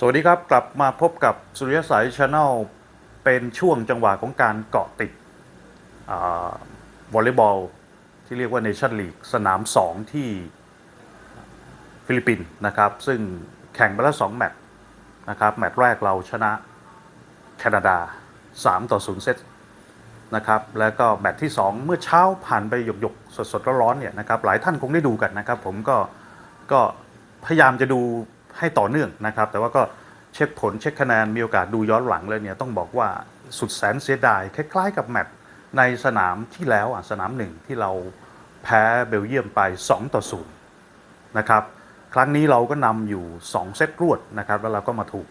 สวัสดีครับ กลับมาพบกับสุริยสายชาแนลเป็นช่วงจังหวะของการเกาะติดวอลเลย์บอล ที่เรียกว่าเนชั่นลีกสนาม 2 ที่ฟิลิปปินส์นะครับ ซึ่งแข่งไปแล้ว 2 แมตช์นะครับ แมตช์แรกเราชนะแคนาดา 3 ต่อ 0 เซตนะครับ แล้วก็แมตช์ที่ 2 เมื่อเช้าผ่านไปหยกๆ สดๆ ร้อนๆเนี่ยนะครับหลายท่านคงได้ดูกันนะครับ ผมก็ก็พยายามจะดู ให้ต่อเนื่องนะครับ แต่ว่าก็เช็คผลเช็คคะแนนมีโอกาสดูย้อนหลังเลยเนี่ยต้องบอกว่าสุดแสนเสียดายคล้ายๆ กับแมตช์ในสนามที่แล้วอะสนามหนึ่งที่เราแพ้เบลเยียมไป 2 ต่อ0นะครับ ครั้งนี้เราก็นำอยู่ 2 เซตรวดนะครับ แล้วเราก็มาถูก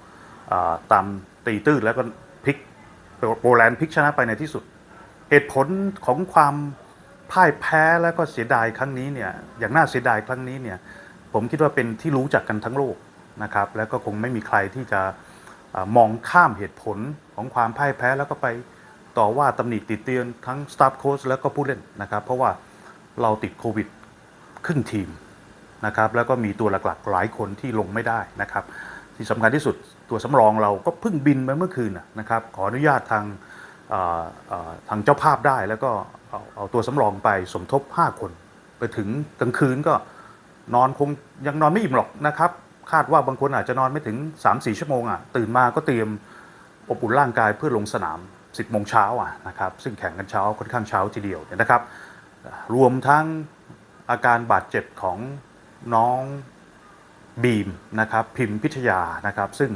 ตามตีตื้นแล้วก็พลิกโปแลนด์พลิกชนะไปในที่สุด เหตุผลของความพ่ายแพ้แล้วก็เสียดายครั้งนี้เนี่ยอย่างน่าเสียดายครั้งนี้เนี่ยผมคิดว่าเป็นที่รู้จักกันทั้งโลก นะครับ แล้วก็คงไม่มีใครที่จะมองข้ามเหตุผลของความพ่ายแพ้แล้วก็ไปต่อว่าตำหนิติดเตียนทั้งสตาฟโค้ชแล้วก็ผู้เล่นนะครับ เพราะว่าเราติดโควิดครึ่งทีมนะครับแล้วก็มีตัวหลักๆ หลายคนที่ลงไม่ได้นะครับ ที่สำคัญที่สุดตัวสำรองเราก็เพิ่งบินไปเมื่อคืนนะครับ ขออนุญาตทางทางเจ้าภาพได้แล้วก็เอาเอาตัวสำรองไปสมทบ 5 คน ไปถึงกลางคืนก็นอนคงยังนอนไม่อิ่มหรอกนะครับ คาดว่าบางคนอาจจะนอนไม่ถึง 3-4 ชั่วโมงอะตื่นมาก็เตรียมอบอุ่นร่างกายเพื่อลงสนาม 10โมงเช้าอะนะครับซึ่งแข่งกันเช้าค่อนข้างเช้าทีเดียวเนี่ยนะครับ รวมทั้งอาการบาดเจ็บของน้องบีมนะครับพิมพ์พิทยานะครับซึ่ง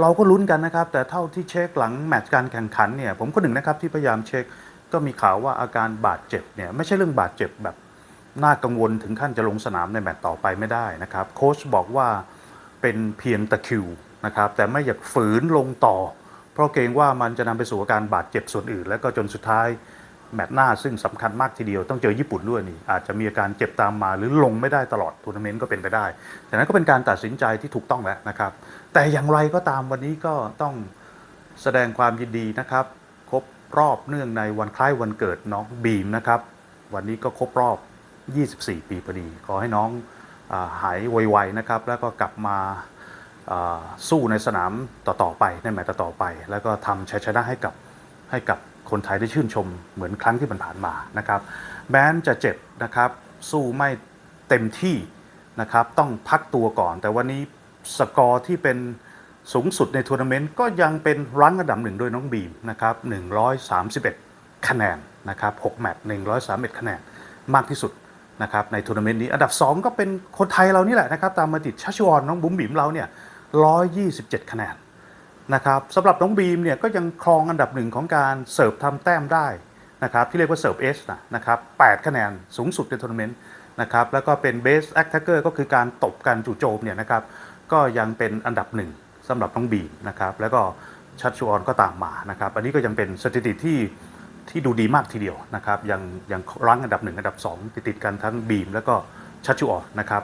เราก็ลุ้นกันนะครับ แต่เท่าที่เช็คหลังแมตช์การแข่งขันเนี่ยผมก็หนึ่งนะครับที่พยายามเช็คก็มีข่าวว่าอาการบาดเจ็บเนี่ยไม่ใช่เรื่องบาดเจ็บแบบ น่ากังวลถึงขั้นจะลงสนามในแมตช์ต่อไปไม่ได้นะครับ โค้ชบอกว่าเป็นเพียงตะคิวนะครับ แต่ไม่อยากฝืนลงต่อ เพราะเกรงว่ามันจะนำไปสู่อาการบาดเจ็บส่วนอื่น แล้วก็จนสุดท้ายแมตช์หน้าซึ่งสำคัญมากทีเดียวต้องเจอญี่ปุ่นด้วยนี่ อาจจะมีอาการเจ็บตามมาหรือลงไม่ได้ตลอดทัวร์นาเมนต์ก็เป็นไปได้แต่นั้นก็เป็นการตัดสินใจที่ถูกต้องแล้วนะครับ แต่อย่างไรก็ตามวันนี้ก็ต้องแสดงความยินดีนะครับครบรอบเนื่องในวันคล้ายวันเกิดน้องบีมนะครับ วันนี้ก็ครบรอบ 24 ปีพอดี ขอให้น้องอหายไวๆนะครับ แล้วก็กลับมาสู้ในสนามต่อๆไปในแมตช์ต่อไป แล้วก็ทำชัยชนะให้กับให้กับคนไทยได้ชื่นชมเหมือนครั้งที่ผ่านมานะครับแม้นจะเจ็บนะครับสู้ไม่เต็มที่นะครับต้องพักตัวก่อน แต่วันนี้สกอร์ที่เป็นสูงสุดในทัวร์นาเมนต์ก็ยังเป็นรั้งอันดับหนึ่งโดยน้องบีมนะครับ131 คะแนนนะครับ6แมตช์131 คะแนนมากที่สุด นะครับในทัวร์นาเมนต์นี้ อันดับ 2 ก็เป็นคนไทยเรานี่แหละนะครับตามมาติดชัชวอนน้องบุ๋มบิ๋มเราเนี่ย127 คะแนนนะครับสำหรับน้องบีมเนี่ยก็ยังครองอันดับหนึ่งของการเสิร์ฟทำแต้มได้นะครับที่เรียกว่าเสิร์ฟเอสนะครับ8คะแนนสูงสุดในทัวร์นาเมนต์นะครับแล้วก็เป็นเบสแอคแทกเกอร์ก็คือการตบการจู่โจมเนี่ยนะครับก็ยังเป็นอันดับหนึ่งสำหรับน้องบีมนะครับแล้วก็ชัดชวอนก็ตามมานะครับอันนี้ก็ยังเป็นสถิติที่ ที่ดูดีมากทีเดียวนะครับยังยังรั้งอันดับหนึ่งอันดับสองติดติดกันทั้งบีมแล้วก็ชัดชวอนนะครับ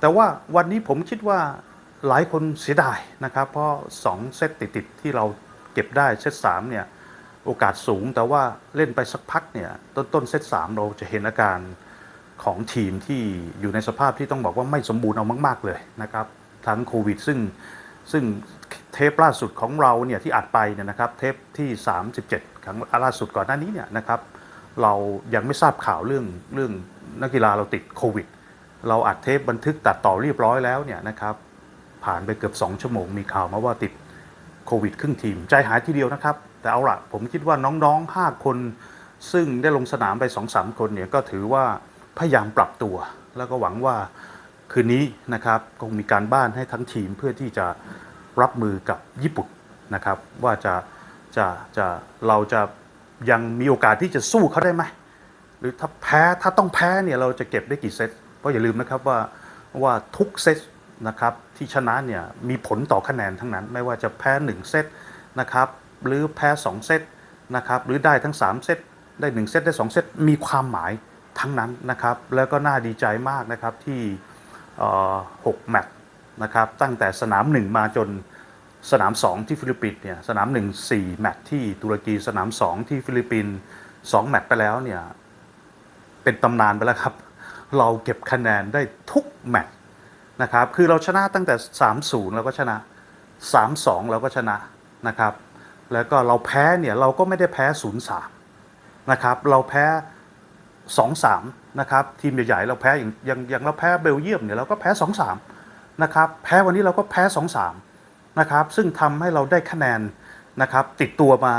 แต่ว่าวันนี้ผมคิดว่าหลายคนเสียดายนะครับ เพราะ 2 เซตติดๆที่เราเก็บได้เซต3เนี่ยโอกาสสูงแต่ว่าเล่นไปสักพักเนี่ยต้นต้นเซต3เราจะเห็นอาการของทีมที่อยู่ในสภาพที่ต้องบอกว่าไม่สมบูรณ์เอามาก ๆเลยนะครับทั้งโควิด ซึ่งซึ่งเทปล่าสุดของเราเนี่ยที่อัดไปเนี่ยนะครับเทปที่ 37 ครั้งล่าสุดก่อนหน้านี้เนี่ยนะครับเรายังไม่ทราบข่าวเรื่องเรื่องนักกีฬาเราติดโควิด เราอัดเทปบันทึกตัดต่อเรียบร้อยแล้วเนี่ยนะครับผ่านไปเกือบ 2 ชั่วโมงมีข่าวมาว่าติดโควิดครึ่งทีม ใจหายทีเดียวนะครับ แต่เอาละผมคิดว่าน้องๆ 5 คน ซึ่งได้ลงสนามไป 2-3 คนเนี่ยก็ถือว่าพยายามปรับตัว แล้วก็หวังว่าคืนนี้นะครับคงมีการบ้านให้ทั้งทีมเพื่อที่จะรับมือกับญี่ปุ่นนะครับ ว่าจะ จะจะเราจะยังมีโอกาสที่จะสู้เขาได้ไหมหรือถ้าแพ้ถ้าต้องแพ้เนี่ยเราจะเก็บได้กี่เซตเพราะอย่าลืมนะครับว่าว่าทุกเซตนะครับที่ชนะเนี่ยมีผลต่อคะแนนทั้งนั้น ไม่ว่าจะแพ้ 1 เซตนะครับหรือแพ้ 2 เซตนะครับหรือได้ทั้ง 3 เซตได้ 1 เซตได้ 2 เซตมีความหมายทั้งนั้นนะครับแล้วก็น่าดีใจมากนะครับที่เอ่อ6แมตช์นะครับตั้งแต่สนาม 1 มาจน สนาม 2 ที่ฟิลิปปินส์เนี่ยสนาม 1 4 แมตช์ที่ตุรกีสนาม 2 ที่ฟิลิปปินส์2แมตช์ไปแล้วเนี่ยเป็นตำนานไปแล้วครับ เราเก็บคะแนนได้ทุกแมตช์นะครับคือเราชนะตั้งแต่ 3-0แล้วก็ชนะ 3-2เราก็ชนะนะครับแล้วก็เราแพ้เนี่ยเราก็ไม่ได้แพ้ 0-3นะครับเราแพ้ 2-3นะครับทีมใหญ่ๆเราแพ้อย่างอย่างอย่างเราแพ้เบลเยียมเนี่ยเราก็แพ้ 2-3นะครับแพ้วันนี้เราก็แพ้ 2-3 นะครับซึ่งทำให้เราได้คะแนนนะครับติดตัวมา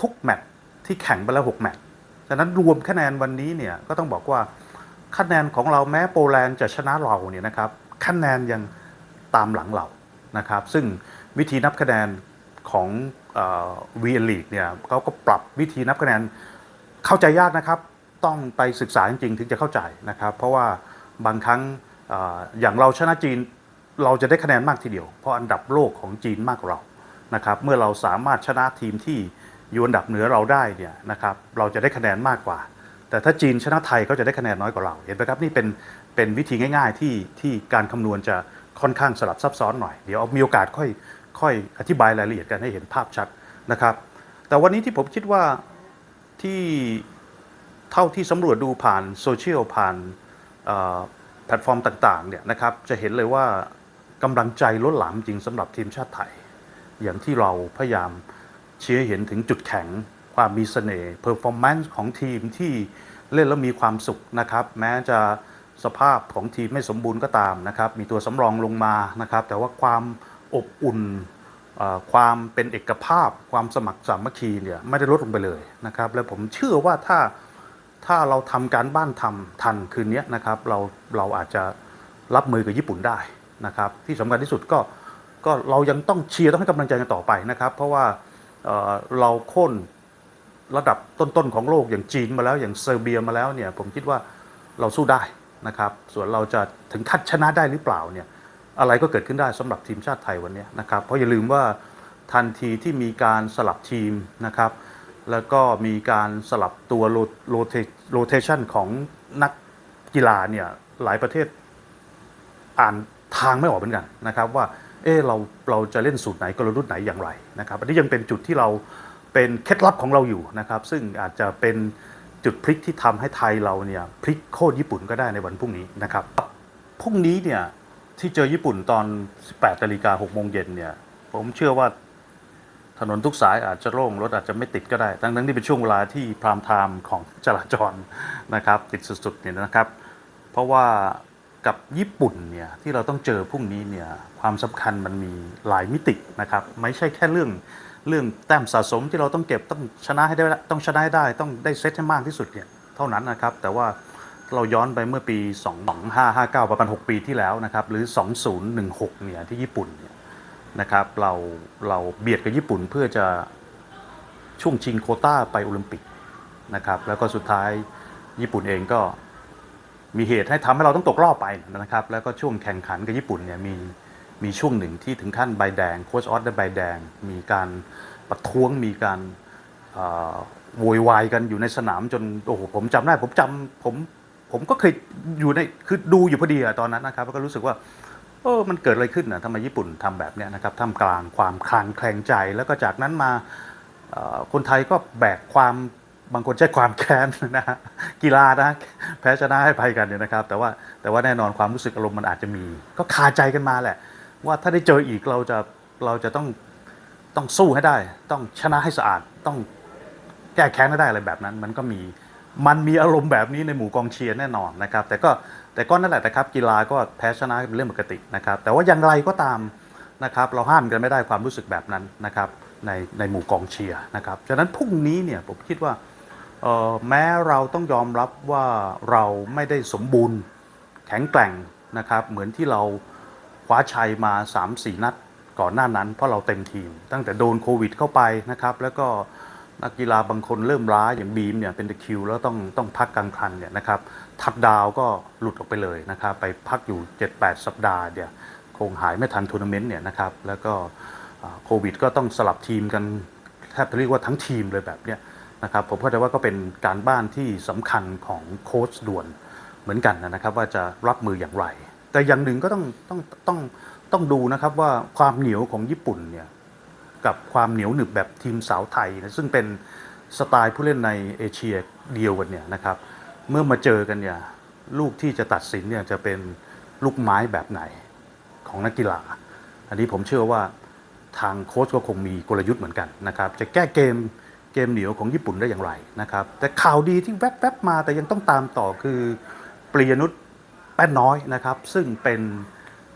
ทุกแมตช์ที่แข่งไปแล้ว6แมตช์ฉะนั้นรวมคะแนนวันนี้เนี่ยก็ต้องบอกว่าคะแนนของเราแม้โปแลนด์จะชนะเราเนี่ยนะครับคะแนนยังตามหลังเรานะครับ ซึ่งวิธีนับคะแนนของวีเอลีกเนี่ยเขาก็ปรับวิธีนับคะแนนเข้าใจยากนะครับ ต้องไปศึกษาจริงๆ ถึงจะเข้าใจนะครับ เพราะว่าบางครั้งออย่างเราชนะจีน เราจะได้คะแนนมากทีเดียว เพราะอันดับโลกของจีนมากกว่าเรานะครับเมื่อเราสามารถชนะทีมที่อยู่อันดับเหนือเราได้เนี่ยนะครับเราจะได้คะแนนมากกว่า แต่ถ้าจีนชนะไทยก็จะได้คะแนนน้อยกว่าเรา เห็นไหมครับนี่เป็นเป็นวิธีง่าย ๆ ที่ที่การคำนวณจะค่อนข้างสลับซับซ้อนหน่อย เดี๋ยวเอามีโอกาสค่อยค่อยอธิบายรายละเอียดกันให้เห็นภาพชัดนะครับ แต่วันนี้ที่ผมคิดว่าที่เท่าที่สำรวจดูผ่านโซเชียลผ่านแพลตฟอร์มต่างๆเนี่ยนะครับจะเห็นเลยว่า กำลังใจล้นหลามจริงสำหรับทีมชาติไทย อย่างที่เราพยายามเชี้ให้เห็นถึงจุดแข็ง ความมีเสน่ห์เพอร์ฟอร์แมนซ์ของทีมที่เล่นแล้วมีความสุขนะครับ แม้จะสภาพของทีมไม่สมบูรณ์ก็ตามนะครับ มีตัวสำรองลงมานะครับ แต่ว่าความอบอุ่นความเป็นเอกภาพ ความสมัครสามัคคีเนี่ยไม่ได้ลดลงไปเลยนะครับ และผมเชื่อว่าถ้าถ้าเราทำการบ้านทำทันคืนนี้นะครับ เราเราอาจจะรับมือกับญี่ปุ่นได้ นะครับที่สำคัญที่สุดก็ก็เรายังต้องเชียร์ต้องให้กำลังใจกันต่อไปนะครับ เพราะว่าเเราโค่นระดับต้นๆของโลกอย่างจีนมาแล้วอย่างเซอร์เบียมาแล้วเนี่ยผมคิดว่าเราสู้ได้นะครับ ส่วนเราจะถึงขั้นชนะได้หรือเปล่าเนี่ยอะไรก็เกิดขึ้นได้สำหรับทีมชาติไทยวันนี้นะครับ เพราะอย่าลืมว่าทันทีที่มีการสลับทีมนะครับ แล้วก็มีการสลับตัวโรเทชันของนักกีฬาเนี่ยหลายประเทศอ่าน ทางไม่ออกเหมือนกันนะครับว่าเออเราเราจะเล่นสูตรไหนกลยุทธ์ไหนอย่างไรนะครับอันนี้ยังเป็นจุดที่เราเป็นเคล็ดลับของเราอยู่นะครับ ซึ่งอาจจะเป็นจุดพลิกที่ทำให้ไทยเราเนี่ยพลิกโค่นญี่ปุ่นก็ได้ในวันพรุ่งนี้นะครับพรุ่งนี้เนี่ยที่เจอญี่ปุ่นตอน 18นาฬิกา6โมงเย็นเนี่ยผมเชื่อว่าถนนทุกสายอาจจะโล่งรถอาจจะไม่ติดก็ได้ ทั้งนั้นที่เป็นช่วงเวลาที่พรามไทม์ของจราจรนะครับ ติดสุดๆเนี่ยนะครับ เพราะว่า กับญี่ปุ่นเนี่ยที่เราต้องเจอพรุ่งนี้เนี่ยความสำคัญมันมีหลายมิตินะครับไม่ใช่แค่เรื่องเรื่องแต้มสะสมที่เราต้องเก็บต้องชนะให้ได้ต้องชนะให้ได้ต้องได้เซตให้มากที่สุดเนี่ยเท่านั้นนะครับ แต่ว่าเราย้อนไปเมื่อปี 2559 ประมาณ 6 ปีที่แล้วนะครับหรือ 2016 เนี่ยที่ญี่ปุ่นเนี่ยนะครับเราเราเบียดกับญี่ปุ่นเพื่อจะช่วงชิงโคต้าไปโอลิมปิกนะครับแล้วก็สุดท้ายญี่ปุ่นเองก็ มีเหตุให้ทำให้เราต้องตกรอบไปนะครับ แล้วก็ช่วงแข่งขันกับญี่ปุ่นเนี่ยมีมีช่วงหนึ่งที่ถึงขั้นใบแดงโค้ชออสได้ใบแดง มีการประท้วงมีการโวยวายกันอยู่ในสนามจนโอ้โหผมจำได้ผมจำผมผมก็เคยอยู่ในคือดูอยู่พอดีอะตอนนั้นนะครับแล้วก็รู้สึกว่าเออมันเกิดอะไรขึ้นนะทำไมญี่ปุ่นทำแบบเนี้ยนะครับท่ามกลางความคลางแคลงใจ แล้วก็จากนั้นมาคนไทยก็แบกความ บางคนใช้ความแค้นนะฮะกีฬานะแพ้ชนะให้ภัยกันเนี่ยนะครับ แต่ว่าแต่ว่าแน่นอนความรู้สึกอารมณ์มันอาจจะมี ก็คาใจกันมาแหละ ว่าถ้าได้เจออีกเราจะเราจะต้องต้องสู้ให้ได้ ต้องชนะให้สะอาดต้องแก้แค้นไม่ได้อะไรแบบนั้น มันก็มีมันมีอารมณ์แบบนี้ในหมู่กองเชียร์แน่นอนนะครับ แต่ก็แต่ก็นั่นแหละนะครับ กีฬาก็แพ้ชนะเป็นเรื่องปกตินะครับ แต่ว่าอย่างไรก็ตามนะครับ เราห้ามกันไม่ได้ความรู้สึกแบบนั้นนะครับในในหมู่กองเชียร์นะครับฉะนั้นพรุ่งนี้เนี่ยผมคิดว่า แม้เราต้องยอมรับว่าเราไม่ได้สมบูรณ์แข็งแกร่งนะครับเหมือนที่เราคว้าชัยมา 3-4 นัดก่อนหน้านั้นเพราะเราเต็มทีม ตั้งแต่โดนโควิดเข้าไปนะครับแล้วก็นักกีฬาบางคนเริ่มล้าอย่างบีมเนี่ยเป็นตะคิวแล้วต้องต้องพักกลางคันเนี่ยนะครับทักดาวก็หลุดออกไปเลยนะครับไปพักอยู่ 7-8 สัปดาห์เนี่ยคงหายไม่ทันทัวร์นาเมนต์เนี่ยนะครับแล้วก็โควิดก็ต้องสลับทีมกันแทบจะเรียกว่าทั้งทีมเลยแบบเนี้ย นะครับผมเข้าใจว่าก็เป็นการบ้านที่สำคัญของโค้ชด่วนเหมือนกันนะครับว่าจะรับมืออย่างไร แต่อย่างหนึ่งก็ต้องต้องต้องต้องดูนะครับว่าความเหนียวของญี่ปุ่นเนี่ยกับความเหนียวหนึบแบบทีมสาวไทยนะซึ่งเป็นสไตล์ผู้เล่นในเอเชียเดียวกันเนี่ยนะครับเมื่อมาเจอกันเนี่ยลูกที่จะตัดสินเนี่ยจะเป็นลูกไม้แบบไหนของนักกีฬา อันนี้ผมเชื่อว่าทางโค้ชก็คงมีกลยุทธ์เหมือนกันนะครับจะแก้เกม เกมเหนียวของญี่ปุ่นได้อย่างไรนะครับแต่ข่าวดีที่แวบๆมาแต่ยังต้องตามต่อคือปริยนุชแป้นน้อยนะครับ ซึ่งเป็น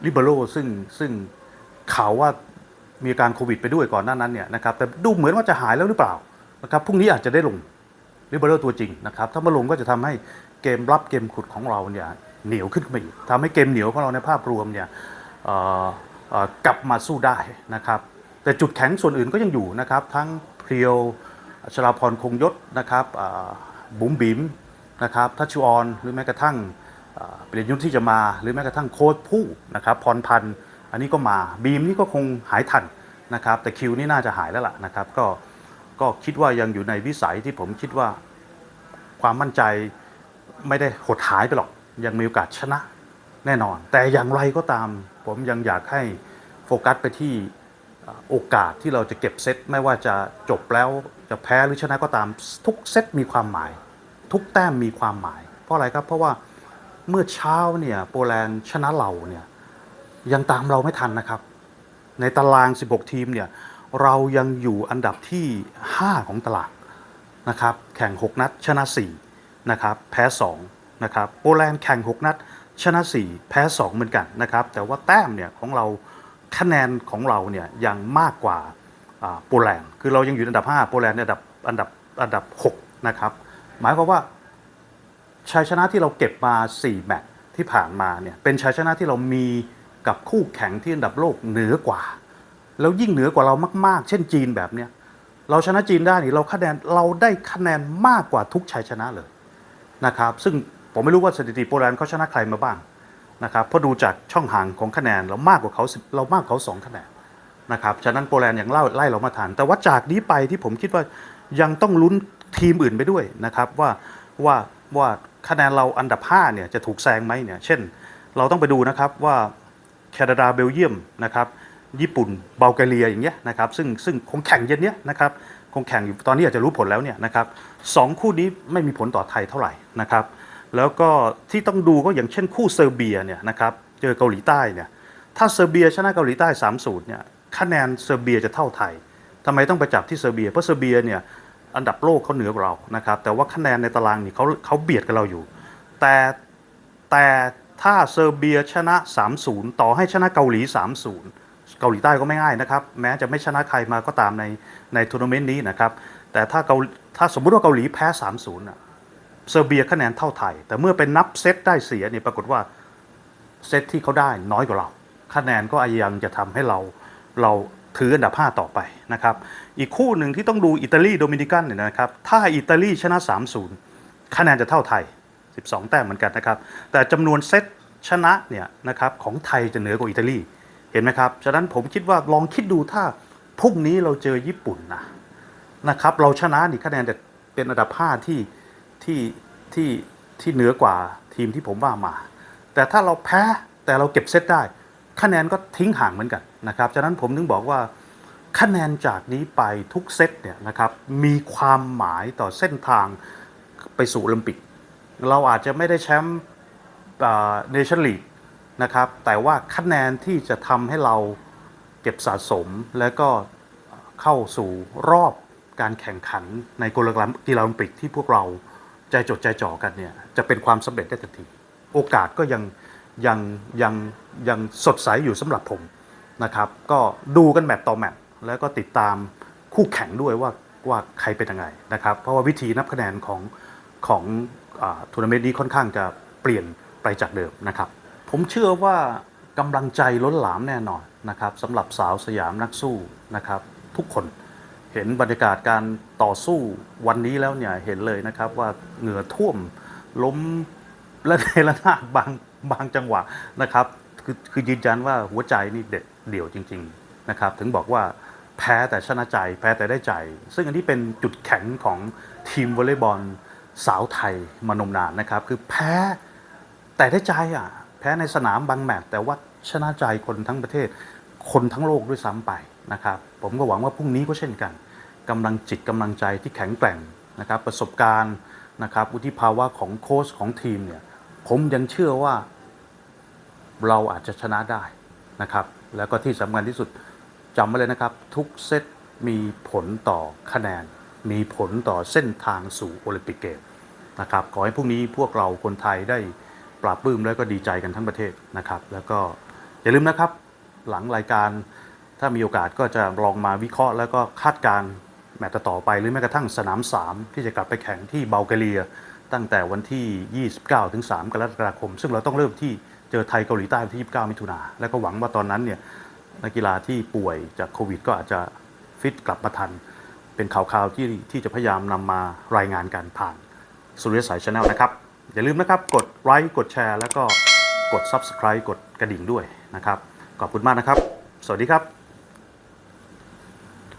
ลิเบโรซึ่งซึ่งข่าวว่ามีอาการโควิดไปด้วยก่อนหน้านั้นเนี่ยนะครับแต่ดูเหมือนว่าจะหายแล้วหรือเปล่านะครับพรุ่งนี้อาจจะได้ลงลิเบอร์ตัวจริงนะครับถ้ามาลงก็จะทำให้เกมรับเกมขุดของเราเนี่ยเหนียวขึ้นมาอีกทำให้เกมเหนียวของเราในภาพรวมเนี่ยกลับมาสู้ได้นะครับแต่จุดแข็งส่วนอื่นก็ยังอยู่นะครับ ทั้งเพรียว ชลาพรคงยศนะครับบุ๋มบิมนะครับทัชชุออนหรือแม้กระทั่งเปลี่ยนยุทธที่จะมา หรือแม้กระทั่งโค้ดผู้นะครับพรพันธ์อันนี้ก็มาบีมนี่ก็คงหายทันนะครับแต่คิวนี่น่าจะหายแล้วล่ะนะครับก็ก็คิดว่ายังอยู่ในวิสัยที่ผมคิดว่าความมั่นใจไม่ได้หดหายไปหรอก ยังมีโอกาสชนะแน่นอน แต่อย่างไรก็ตามผมยังอยากให้โฟกัสไปที่ โอกาสที่เราจะเก็บเซตไม่ว่าจะจบแล้วจะแพ้หรือชนะก็ตาม ทุกเซตมีความหมาย ทุกแต้มมีความหมาย เพราะอะไรครับเพราะว่าเมื่อเช้าเนี่ยโปแลนด์ชนะเราเนี่ยยังตามเราไม่ทันนะครับ ในตาราง 16 ทีมเนี่ยเรายังอยู่อันดับที่ 5 ของตลาดนะครับแข่ง 6 นัดชนะ4นะครับแพ้2นะครับโปแลนด์แข่ง 6 นัดชนะ 4 แพ้ 2 เหมือนกันนะครับแต่ว่าแต้มเนี่ยของเรา คะแนนของเราเนี่ยยังมากกว่าโปแลนด์คือเรายังอยู่อันดับ 5 โปแลนด์เนี่ยอันดับอันดับอันดับ 6 นะครับ หมายความว่าชัยชนะที่เราเก็บมา 4 แมตช์ที่ผ่านมาเนี่ยเป็นชัยชนะที่เรามีกับคู่แข่งที่อันดับโลกเหนือกว่า แล้วยิ่งเหนือกว่าเรามาก ๆ เช่นจีนแบบเนี้ยเราชนะจีนได้นี่เราคะแนนเราได้คะแนนมากกว่าทุกชัยชนะเลยนะครับ ซึ่งผมไม่รู้ว่าสถิติโปแลนด์เขาชนะใครมาบ้าง นะครับเพราะดูจากช่องห่างของคะแนนเรามากกว่าเขาเรามากกว่าเขาสองคะแนนนะครับฉะนั้นโปแลนด์ยังเล่าไล่เรามาทันแต่ว่าจากนี้ไปที่ผมคิดว่ายังต้องลุ้นทีมอื่นไปด้วยนะครับว่าว่าว่าคะแนนเราอันดับ5เนี่ยจะถูกแซงไหมเนี่ยเช่น เราต้องไปดูนะครับว่าแคนาดาเบลเยียมนะครับญี่ปุ่นเบลแกเรียอย่างเงี้ยนะครับซึ่งซึ่งคงแข่งเย็นเนี้ยนะครับคงแข่งอยู่ตอนนี้อาจจะรู้ผลแล้วเนี่ยนะครับสองคู่นี้ไม่มีผลต่อไทยเท่าไหร่นะครับ แล้วก็ที่ต้องดูก็อย่างเช่นคู่เซอร์เบียเนี่ยนะครับเจอเกาหลีใต้เนี่ยถ้าเซอร์เบียชนะเกาหลีใต้3-0เนี่ยคะแนนเซอร์เบียจะเท่าไทยทำไมต้องไปจับที่เซอร์เบีย เพราะเซอร์เบียเนี่ยอันดับโลกเขาเหนือกว่าเรานะครับแต่ว่าคะแนนในตารางนี่เขาเขาเบียดกับเราอยู่ แต่แต่ถ้าเซอร์เบียชนะ 3-0 ต่อให้ชนะเกาหลี 3-0 เกาหลีใต้ก็ไม่ง่ายนะครับ แม้จะไม่ชนะใครมาก็ตามในในทัวร์นาเมนต์นี้นะครับแต่ถ้าเกาถ้าสมมุติว่าเกาหลีแพ้ 3-0น่ะ เซอร์เบียคะแนนเท่าไทย แต่เมื่อเป็นนับเซตได้เสียเนี่ยปรากฏว่าเซตที่เขาได้น้อยกว่าเรา คะแนนก็ยังจะทำให้เราเราถืออันดับ 5 ต่อไปนะครับ อีกคู่หนึ่งที่ต้องดูอิตาลีโดมินิกันเนี่ยนะครับ ถ้าอิตาลีชนะ 3-0 คะแนนจะเท่าไทย 12 แต้มเหมือนกันนะครับ แต่จำนวนเซตชนะเนี่ยนะครับของไทยจะเหนือกว่าอิตาลี เห็นไหมครับ ฉะนั้นผมคิดว่าลองคิดดูถ้าพรุ่งนี้เราเจอญี่ปุ่นนะนะครับ เราชนะนี่คะแนนจะเป็นอันดับ 5 ที่ ที่ที่ที่เหนือกว่าทีมที่ผมว่ามา แต่ถ้าเราแพ้แต่เราเก็บเซตได้ คะแนนก็ทิ้งห่างเหมือนกันนะครับฉะนั้นผมถึงบอกว่าคะแนนจากนี้ไปทุกเซตเนี่ยนะครับมีความหมายต่อเส้นทางไปสู่โอลิมปิก เราอาจจะไม่ได้แชมป์เนชั่นลีกนะครับแต่ว่าคะแนนที่จะทำให้เราเก็บสะสมและก็เข้าสู่รอบการแข่งขันในกีฬากีฬาโอลิมปิกที่พวกเรา ใจจดใจจ่อกันเนี่ยจะเป็นความสำเร็จได้ทันที โอกาสก็ยังยังยังยังสดใสอยู่สำหรับผมนะครับก็ดูกันแมตต์ต่อแมตต์แล้วก็ติดตามคู่แข่งด้วยว่าว่าใครเป็นยังไงนะครับเพราะว่าวิธีนับคะแนนของของทัวร์นาเมนต์นี้ค่อนข้างจะเปลี่ยนไปจากเดิมนะครับ ผมเชื่อว่ากำลังใจล้นหลามแน่นอนนะครับสำหรับสาวสยามนักสู้นะครับทุกคน เห็นบรรยากาศการต่อสู้วันนี้แล้วเนี่ยเห็นเลยนะครับว่าเหงื่อท่วมล้มและในระนาดบางบางจังหวะนะครับคือคือยืนยันว่าหัวใจนี่เด็ดเดี่ยวจริง ๆนะครับ ถึงบอกว่าแพ้แต่ชนะใจแพ้แต่ได้ใจ ซึ่งอันนี้เป็นจุดแข็งของทีมวอลเลย์บอลสาวไทยมานมนานนะครับ คือแพ้แต่ได้ใจอะแพ้ในสนามบางแมตช์แต่ว่าชนะใจคนทั้งประเทศคนทั้งโลกด้วยซ้ำไปนะครับ ผมก็หวังว่าพรุ่งนี้ก็เช่นกันกำลังจิตกำลังใจที่แข็งแกร่งนะครับประสบการณ์นะครับวุฒิภาวะของโค้ชของทีมเนี่ยผมยังเชื่อว่าเราอาจจะชนะได้นะครับ แล้วก็ที่สำคัญที่สุดจำไว้เลยนะครับ ทุกเซตมีผลต่อคะแนน มีผลต่อเส้นทางสู่โอลิมปิกเกมนะครับขอให้พรุ่งนี้พวกเราคนไทยได้ปราบปลื้มแล้วก็ดีใจกันทั้งประเทศนะครับ แล้วก็อย่าลืมนะครับหลังรายการ ถ้ามีโอกาสก็จะลองมาวิเคราะห์แล้วก็คาดการณ์แมตช์ต่อไปหรือแม้กระทั่งสนาม 3 ที่จะกลับไปแข่งที่เบลแกเรีย ตั้งแต่วันที่ 29ถึง3กรกฎาคม ซึ่งเราต้องเริ่มที่เจอไทยเกาหลีใต้วันที่ 29 มิถุนาแล้วก็หวังว่าตอนนั้นเนี่ยนักกีฬาที่ป่วยจากโควิด ก็อาจจะฟิตกลับมาทัน เป็นข่าวๆที่ที่จะพยายามนำมารายงานกันผ่านสุริยสายชาแนลนะครับ อย่าลืมนะครับกดไลค์กดแชร์ แล้วก็กด Subscribe กดกระดิ่งด้วยนะครับ ขอบคุณมากนะครับ สวัสดีครับ